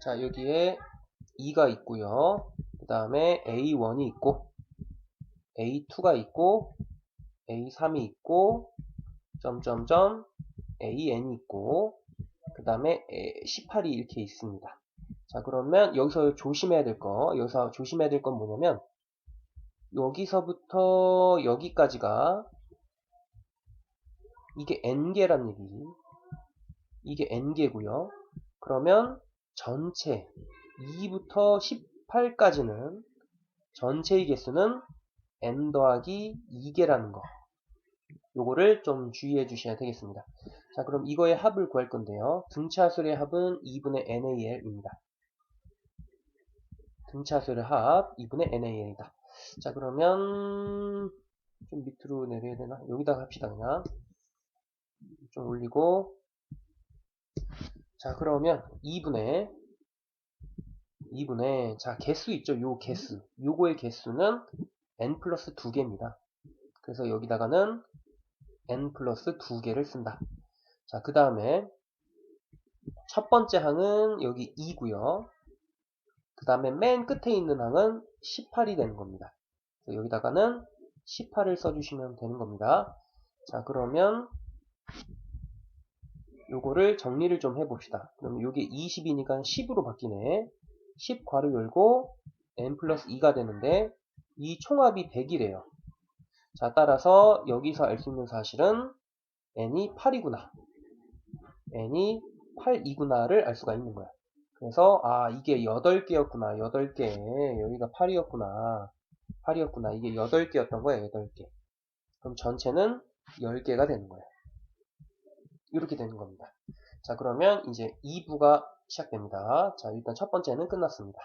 자, 여기에 2가 있고요. 그 다음에 A1이 있고, A2가 있고, A3이 있고, 점점점, AN이 있고, 그 다음에 18이 이렇게 있습니다. 자, 그러면 여기서 조심해야 될 거, 여기서 조심해야 될 건 뭐냐면, 여기서부터 여기까지가 이게 n개란 얘기. 이게 n개고요. 그러면 전체 2부터 18까지는 전체의 개수는 n 더하기 2개라는 거. 요거를 좀 주의해 주셔야 되겠습니다. 자, 그럼 이거의 합을 구할 건데요. 등차수의 합은 2분의 NAL입니다. 등차수의 합 2분의 NAL이다. 자, 그러면 좀 밑으로 내려야 되나? 여기다가 합시다, 그냥. 좀 올리고. 자, 그러면 2분의 2분의 자, 개수 있죠? 요 개수. 요거의 개수는 n 플러스 2개입니다. 그래서 여기다가는 n 플러스 2개를 쓴다. 자, 그 다음에 첫 번째 항은 여기 2고요. 그 다음에 맨 끝에 있는 항은 18이 되는 겁니다. 여기다가는 18을 써주시면 되는 겁니다. 자, 그러면 요거를 정리를 좀 해봅시다. 그럼 요게 20이니까 10으로 바뀌네. 10 괄호 열고 n 플러스 2가 되는데 이 총합이 100이래요. 자, 따라서 여기서 알 수 있는 사실은 n이 8이구나. n이 8이구나를 알 수가 있는 거야. 그래서 아 이게 8개였구나. 8개. 여기가 8이었구나. 8이었구나. 이게 8개였던 거야. 8개. 그럼 전체는 10개가 되는 거야. 이렇게 되는 겁니다. 자 그러면 이제 2부가 시작됩니다. 자 일단 첫 번째는 끝났습니다.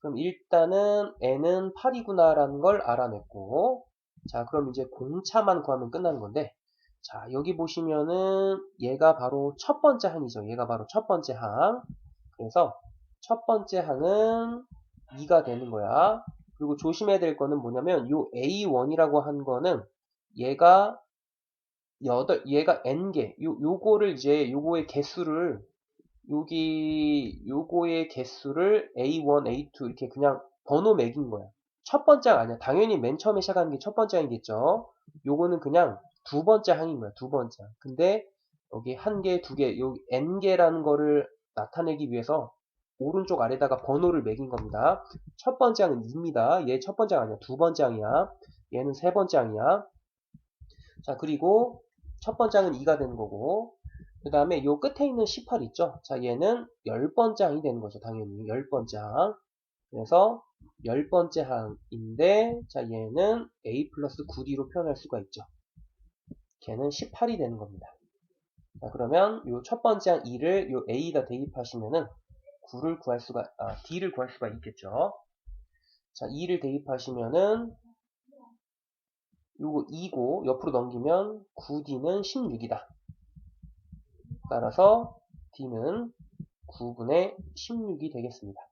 그럼 일단은 n은 8이구나 라는 걸 알아냈고 자 그럼 이제 공차만 구하면 끝나는 건데 자 여기 보시면은 얘가 바로 첫 번째 항이죠. 얘가 바로 첫 번째 항. 그래서 첫 번째 항은 2가 되는 거야. 그리고 조심해야 될 거는 뭐냐면 요 A1이라고 한 거는 얘가 8, 얘가 n개. 요, 요거를 이제 요거의 개수를 여기 요거의 개수를 A1, A2 이렇게 그냥 번호 매긴 거야. 첫 번째 항 아니야. 당연히 맨 처음에 시작하는 게 첫 번째 항이겠죠. 요거는 그냥 두 번째 항인 거야. 두 번째 항. 근데 여기 한 개, 두 개, 여기 n개라는 거를 나타내기 위해서 오른쪽 아래다가 번호를 매긴 겁니다. 첫 번째 항은 2입니다. 얘 첫 번째 항 아니야. 두 번째 항이야. 얘는 세 번째 항이야. 자, 그리고 첫 번째 항은 2가 되는 거고 그 다음에 요 끝에 있는 18 있죠? 자, 얘는 10번째 항이 되는 거죠. 당연히 10번째 항. 그래서 10번째 항인데 자, 얘는 a 플러스 9d로 표현할 수가 있죠. 걔는 18이 되는 겁니다. 자, 그러면 요 첫 번째 항 2를 요 a에다 대입하시면은 9를 구할 수가, 아, d를 구할 수가 있겠죠. 자, 2를 대입하시면은 요거 2고 옆으로 넘기면 9d는 16이다. 따라서 d는 9분의 16이 되겠습니다.